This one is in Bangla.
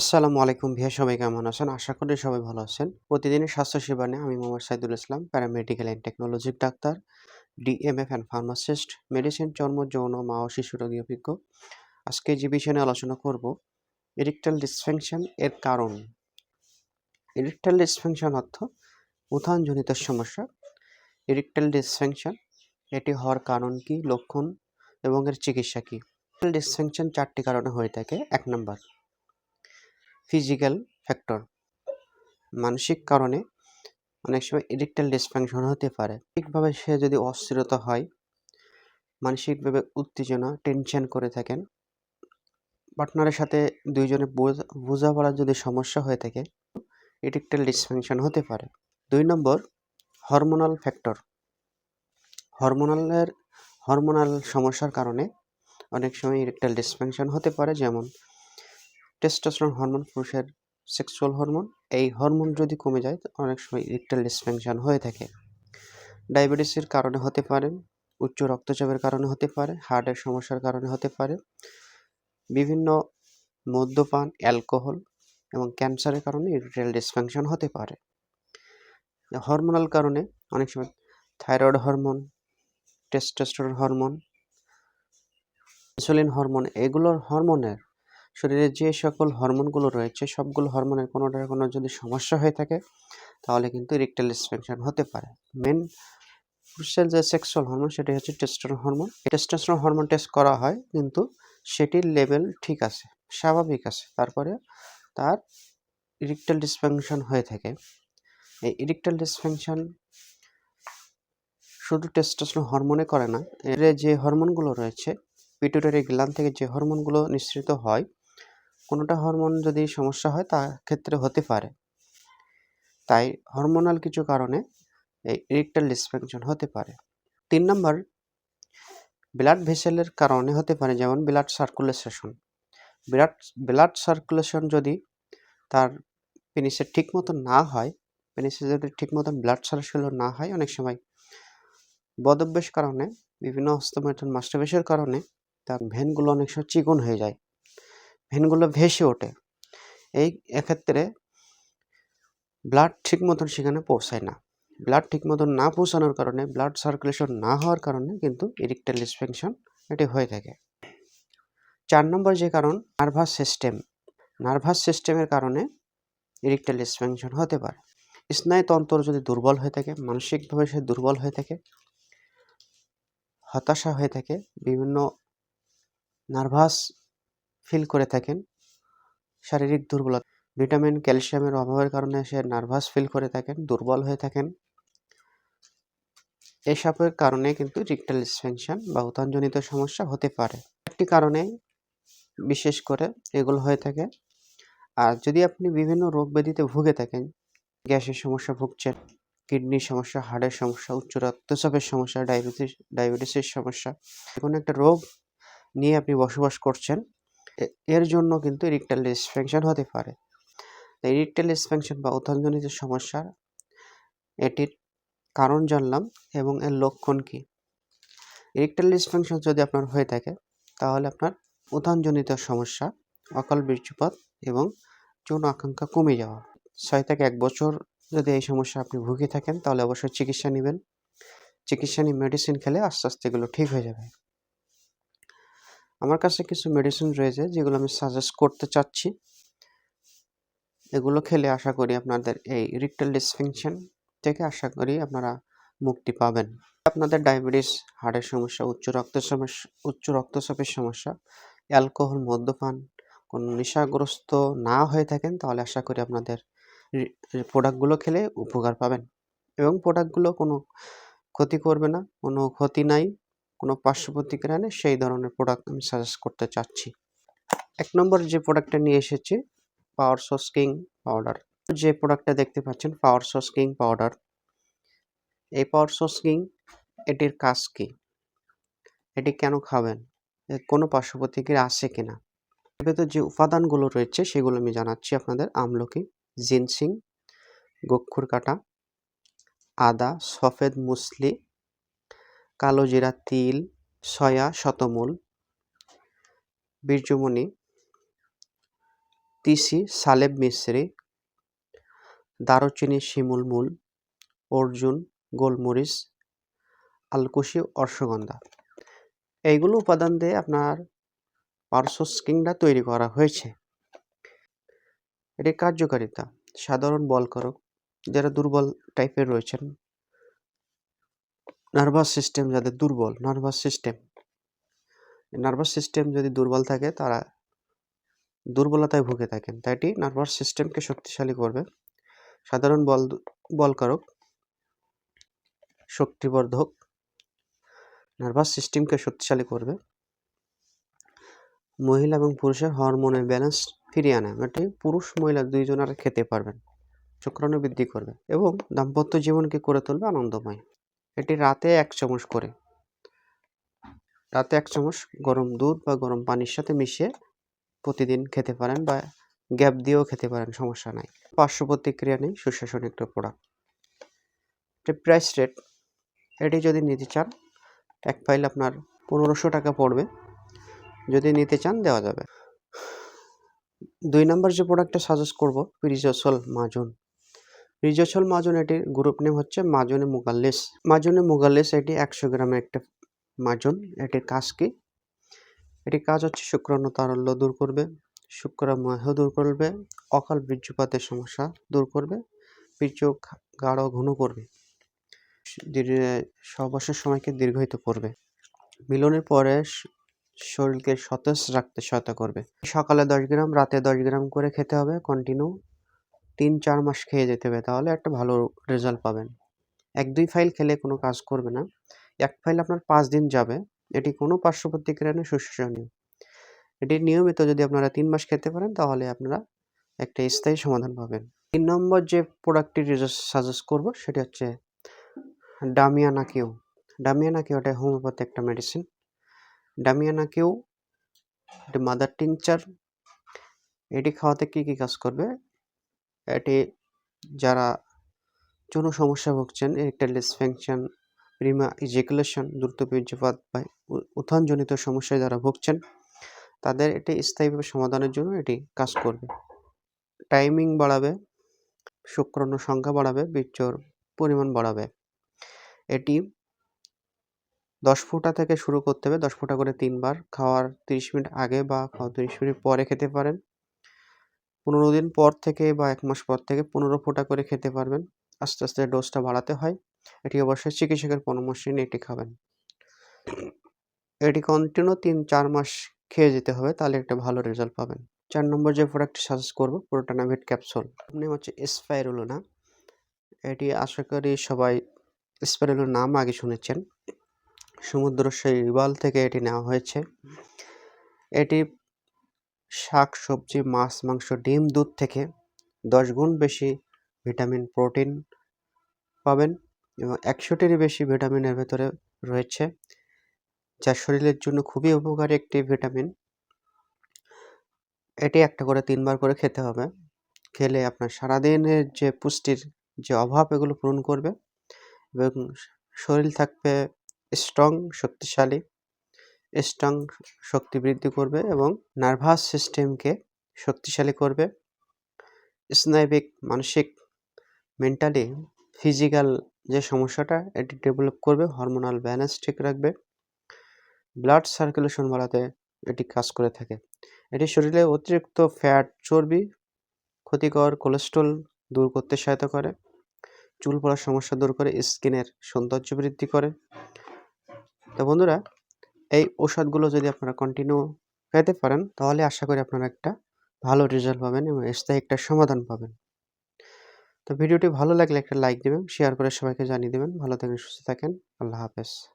আসসালামু আলাইকুম ভিয়া সবাই কেমন আছেন? আশা করি সবাই ভালো আছেন। প্রতিদিনের স্বাস্থ্য সেবা নিয়ে আমি মোহাম্মদ সাইদুল ইসলাম প্যারামেডিক্যাল অ্যান্ড টেকনোলজির doctor DMF and pharmacist medicine চর্ম, যৌন, মা ও শিশু রোগী অভিজ্ঞ। আজকে যে বিষয় নিয়ে আলোচনা করব ইরেকটাল ডিসফাংশন এর কারণ। ইরেকটাল ডিসফাংশন অর্থ উত্থানজনিত সমস্যা। ইরেকটাল ডিসফাংশন এটি হওয়ার কারণ কি, লক্ষণ এবং এর চিকিৎসা কী? ডিসফাংশন চারটি কারণে হয়ে থাকে। এক নম্বর ফিজিক্যাল ফ্যাক্টর মানসিক কারণে অনেক সময় ইরেকটাল ডিসফাংশন হতে পারে। ঠিকভাবে সে যদি অস্থিরতা হয়, মানসিকভাবে উত্তেজনা টেনশন করে থাকেন পার্টনারের সাথে দুইজনে বোঝাপড়ার যদি সমস্যা হয়ে থাকে ইরেকটাল ডিসফাংশন হতে পারে। দুই নম্বর হরমোনাল ফ্যাক্টর হরমোনালের হরমোনাল সমস্যার কারণে অনেক সময় ইরেকটাল ডিসফাংশন হতে পারে, যেমন টেস্টোস্টেরন হরমোন পুরুষের সেক্সুয়াল হরমোন এই হরমোন যদি কমে যায় অনেক সময় ইরেকটাল ডিসফাংশন হয়ে থাকে। ডায়াবেটিসের কারণে হতে পারে, উচ্চ রক্তচাপের কারণে হতে পারে হার্টের সমস্যার কারণে হতে পারে। বিভিন্ন মদ্যপান অ্যালকোহল এবং ক্যান্সারের কারণে ইরেকটাল ডিসফাংশন হতে পারে। হরমোনাল কারণে অনেক সময় thyroid hormone testosterone hormone insulin hormone এগুলোর হরমোনের শরীরে যে সকল হরমোনগুলো রয়েছে, সবগুলো হরমোনের কোনোটার কোনো যদি সমস্যা হয়ে থাকে, তাহলে কিন্তু ইরেকটাল ডিসফাংশন হতে পারে। মেন পুরুষের যে সেক্সুয়াল হরমোন সেটি হচ্ছে testosterone hormone testosterone hormone test করা হয়, কিন্তু সেটির লেভেল ঠিক আছে, স্বাভাবিক আছে। তারপরে তার ইরেকটাল ডিসফাংশন হয়ে থাকে। এই ইরেকটাল ডিসফাংশন শুধু টেস্টোস্টেরন হরমোনে করে না, এর যে হরমোনগুলো রয়েছে পিটুটারি গ্ল্যান্ড থেকে যে হরমোনগুলো নিঃসৃত হয় কোনোটা হরমোন যদি সমস্যা হয় তা ক্ষেত্রে হতে পারে। তাই হরমোনাল কিছু কারণে এই ইরেকটাল ডিসফাংশন হতে পারে। তিন নম্বর ব্লাড ভেসেলের কারণে হতে পারে, যেমন blood circulation blood blood circulation যদি তার পেনিসের ঠিক মতো না হয় পেনিসে যদি ঠিক মতন ব্লাড সার্কুলেশন না হয়, অনেক সময় বদভ্যাস কারণে, বিভিন্ন হস্তমেটন মাস্টারবেশের কারণে তার ভেনগুলো অনেক সময় চিকন হয়ে যায়। ভেনগুলো ভেসে ওঠে। এই এক্ষেত্রে ব্লাড ঠিক মতন সেখানে পৌঁছায় না। ব্লাড ঠিক মতন না পৌঁছানোর কারণে ব্লাড সার্কুলেশন না হওয়ার কারণে কিন্তু ইরেকটাল ডিসফাংশন এটি হয়ে থাকে। চার নম্বর যে কারণ নার্ভাস সিস্টেম নার্ভাস সিস্টেমের কারণে ইরেকটাল ডিসফাংশন হতে পারে। স্নায়ুতন্ত্র যদি দুর্বল হয়ে থাকে, মানসিকভাবে সে দুর্বল হয়ে থাকে, হতাশা হয়ে থাকে, বিভিন্ন নার্ভাস ফিল করে থাকেন। শারীরিক দুর্বলতা, ভিটামিন, ক্যালসিয়ামের অভাবের কারণে সে নার্ভাস ফিল করে থাকেন, দুর্বল হয়ে থাকেন। এসবের কারণে কিন্তু রিকটাল ডিসফেনশন বা উত্থানজনিত সমস্যা হতে পারে। একটি কারণে বিশেষ করে এগুলো হয়ে থাকে। আর যদি আপনি বিভিন্ন রোগ ব্যাধিতে ভুগে থাকেন, গ্যাসের সমস্যা ভুগছেন, কিডনির সমস্যা হার্টের সমস্যা, উচ্চ রক্তচাপের সমস্যা, ডায়াবেটিস, ডায়াবেটিসের সমস্যা কোনো একটা রোগ নিয়ে আপনি বসবাস করছেন এর জন্য কিন্তু ইরেকটাল ডিসফাংশন হতে পারে। ইরেকটাল ডিসফাংশন বা উত্থানজনিত সমস্যার এটির কারণ জানলাম এবং এর লক্ষণ কি? ইরেকটাল ডিসফাংশন যদি আপনার হয়ে থাকে, তাহলে আপনার উত্থানজনিত সমস্যা, অকাল বীর্যপাত এবং যৌন আকাঙ্ক্ষা কমে যাওয়া। ছয় থেকে এক বছর যদি এই সমস্যা আপনি ভুগে থাকেন, তাহলে অবশ্যই চিকিৎসা নেবেন। চিকিৎসা নিয়ে মেডিসিন খেলে আস্তে আস্তে এগুলো ঠিক হয়ে যাবে। আমার কাছে কিছু মেডিসিন রয়েছে, যেগুলো আমি সাজেস্ট করতে চাচ্ছি। এগুলো খেলে আশা করি আপনাদের এই রিকটাল ডিসফিংশন থেকে আশা করি আপনারা মুক্তি পাবেন। আপনাদের ডায়াবেটিস হার্টের সমস্যা, উচ্চ রক্ত সমস্যা উচ্চ রক্তচাপের সমস্যা অ্যালকোহল মদ্যপান, কোনো নেশাগ্রস্ত না হয়ে থাকেন, তাহলে আশা করি আপনাদের প্রোডাক্টগুলো খেলে উপকার পাবেন। এবং প্রোডাক্টগুলো কোনো ক্ষতি করবে না, কোনো ক্ষতি নাই। কোনো পার্শ্ব প্রতিক্রিয়া নেই, সেই ধরনের প্রোডাক্ট আমি সাজেস্ট করতে চাচ্ছি। এক নম্বর যে প্রোডাক্টটা নিয়ে এসেছি পাওয়ার সস কিং পাউডার যে প্রোডাক্টটা দেখতে পাচ্ছেন পাওয়ার সস কিং পাউডার এই পাওয়ার সস কিং এটির কাজ কি? এটি কেন খাবেন? কোনো পার্শ্ব প্রতিক্রিয়া আছে কিনা? ভেতর যে উপাদানগুলো রয়েছে, সেগুলো আমি জানাচ্ছি আপনাদের। আমলকি, জিনসিং গক্ষুর কাটা আদা, সফেদ মুসলি কালো জিরা, তিল, সয়া, শতমূল, বীর্যমণি, তিসি, সালেব মিশ্রি, দারুচিনি, শিমুল মূল, অর্জুন, গোলমরিচ, আলকুশি, অর্শগন্ধা। এইগুলো উপাদান দিয়ে আপনার পার্সোস কিংটা তৈরি করা হয়েছে। এটির কার্যকারিতা। সাধারণ বল করক যারা দুর্বল টাইপের রয়েছেন নার্ভাস সিস্টেম যাদের দুর্বল নার্ভাস সিস্টেম নার্ভাস সিস্টেম যদি দুর্বল থাকে তারা দুর্বলতায় ভুগে থাকেন। তাই এটি নার্ভাস সিস্টেমকে শক্তিশালী করবে। সাধারণ বল, বলকারক, শক্তিবর্ধক নার্ভাস সিস্টেমকে শক্তিশালী করবে। মহিলা এবং পুরুষের হরমোনের ব্যালেন্স ফিরিয়ে আনে। এটি পুরুষ, মহিলা দুইজনের খেতে পারবেন। শুক্রাণু বৃদ্ধি করবে এবং দাম্পত্য জীবনকে করে তুলবে আনন্দময়। এটি রাতে এক চামচ করে। রাতে এক চামচ গরম দুধ বা গরম পানির সাথে মিশিয়ে প্রতিদিন খেতে পারেন বা গ্যাপ দিয়েও খেতে পারেন, সমস্যা নাই। পার্শ্ব প্রতিক্রিয়া নেই সুশাসন একটা প্রোডাক্ট প্রাইস রেট এটি যদি নিতে চান, এক ফাইল আপনার পনেরোশো টাকা পড়বে। যদি নিতে চান, দেওয়া যাবে। দুই নম্বর যে প্রোডাক্টটা সাজেস্ট করব রিজসল মাজুন রিজসল মাজুন এটির গ্রুপ নেম হচ্ছে মাজনে মুগাল্লিস। মাজনে মুগাল্লিস এটি একশো গ্রামের একটা মাজুন, এটির কাজ কি? এটির কাজ হচ্ছে শুক্রাণু তারল্য দূর করবে শুক্রাময় দূর করবে, অকাল বীর্যপাতের সমস্যা দূর করবে, বীর্য গাঢ় ঘন করবে সহবাসের সময়কে দীর্ঘায়িত করবে, মিলনের পরে শরীরকে সতেজ রাখতে সহায়তা করবে। সকালে দশ গ্রাম, রাতে দশ গ্রাম করে খেতে হবে কন্টিনিউ তিন চার মাস খেয়ে যেতে হবে, তাহলে একটা ভালো রেজাল্ট পাবেন। এক, দুই ফাইল খেলে কোনো কাজ করবে না। এক ফাইল আপনার পাঁচ দিন যাবে। এটি কোনো পার্শ্ব প্রতিক্রিয়া নেই সুশাসনীয় এটি নিয়মিত যদি আপনারা তিন মাস খেতে পারেন, তাহলে আপনারা একটা স্থায়ী সমাধান পাবেন। তিন নম্বর যে প্রোডাক্টটি সাজেস্ট করব, সেটি হচ্ছে ডামিয়ানা কিউ ডামিয়ানা কিউ এটা হোমিওপ্যাথি একটা মেডিসিন ডামিয়ানা কিউ এটি মাদার টিংচার এটি খাওয়াতে কী কী কাজ করবে? এটি যারা যৌন সমস্যা ভুগছেন এরিকটাইল ডিসফাংশন প্রিমা ইজেকুলেশন, দ্রুত বীর্যপাত বা উত্থানজনিত সমস্যায় যারা ভুগছেন, তাদের এটি স্থায়ীভাবে সমাধানের জন্য এটি কাজ করবে। টাইমিং বাড়াবে, শুক্রাণু সংখ্যা বাড়াবে, বীর্যর পরিমাণ বাড়াবে। এটি দশ ফুটা থেকে শুরু করতে হবে, দশ ফুটা করে তিনবার, খাওয়ার তিরিশ মিনিট আগে বা খাওয়ার তিরিশ মিনিট পরে খেতে পারেন। পনেরো দিন পর থেকে বা এক মাস পর থেকে পনেরো ফোঁটা করে খেতে পারবেন। আস্তে আস্তে ডোজটা বাড়াতে হয়। এটি অবশ্যই চিকিৎসকের পরামর্শ নিয়ে এটি খাবেন। এটি কন্টিনিউ তিন, চার মাস খেয়ে যেতে হবে, তাহলে একটা ভালো রেজাল্ট পাবেন। চার নম্বর যে প্রোডাক্টটি সাজেস্ট করব প্রোটানাভিট ক্যাপসুল আপনি হচ্ছে স্পাইরুলোনা এটি আশা করি সবাই স্পাইরুলোর নাম আগে শুনেছেন। সমুদ্র শৈবাল থেকে এটি নেওয়া হয়েছে। এটি শাক, সবজি, মাছ, মাংস, ডিম, দুধ থেকে দশ গুণ বেশি ভিটামিন, প্রোটিন পাবেন এবং একশোটিরই বেশি ভিটামিনের ভেতরে রয়েছে, যা শরীরের জন্য খুবই উপকারী একটি ভিটামিন। এটি একটা করে তিনবার করে খেতে হবে। খেলে আপনার সারাদিনের যে পুষ্টির যে অভাব, এগুলো পূরণ করবে এবং শরীর থাকবে স্ট্রং শক্তিশালী স্ট্রং শক্তি বৃদ্ধি করবে এবং নার্ভাস সিস্টেমকে শক্তিশালী করবে। স্নায়বিক মানসিক, মেন্টালি, ফিজিক্যাল যে সমস্যাটা, এটি ডেভেলপ করবে, হরমোনাল ব্যালেন্স ঠিক রাখবে। ব্লাড সার্কুলেশন বাড়াতে এটি কাজ করে থাকে। এটি শরীরে অতিরিক্ত ফ্যাট, চর্বি, ক্ষতিকর কোলেস্ট্রল দূর করতে সহায়তা করে। চুল পড়ার সমস্যা দূর করে, স্কিনের সৌন্দর্য বৃদ্ধি করে। তো বন্ধুরা এই ওষুধগুলো যদি আপনারা কন্টিনিউ খেতে পারেন, তাহলে আশা করি আপনারা একটা ভালো রেজাল্ট পাবেন এবং স্থায়ী একটা সমাধান পাবেন। তো ভিডিওটি ভালো লাগলে একটা লাইক দেবেন শেয়ার করে সবাইকে জানিয়ে দেবেন। ভালো থাকেন সুস্থ থাকেন। আল্লাহ হাফেজ।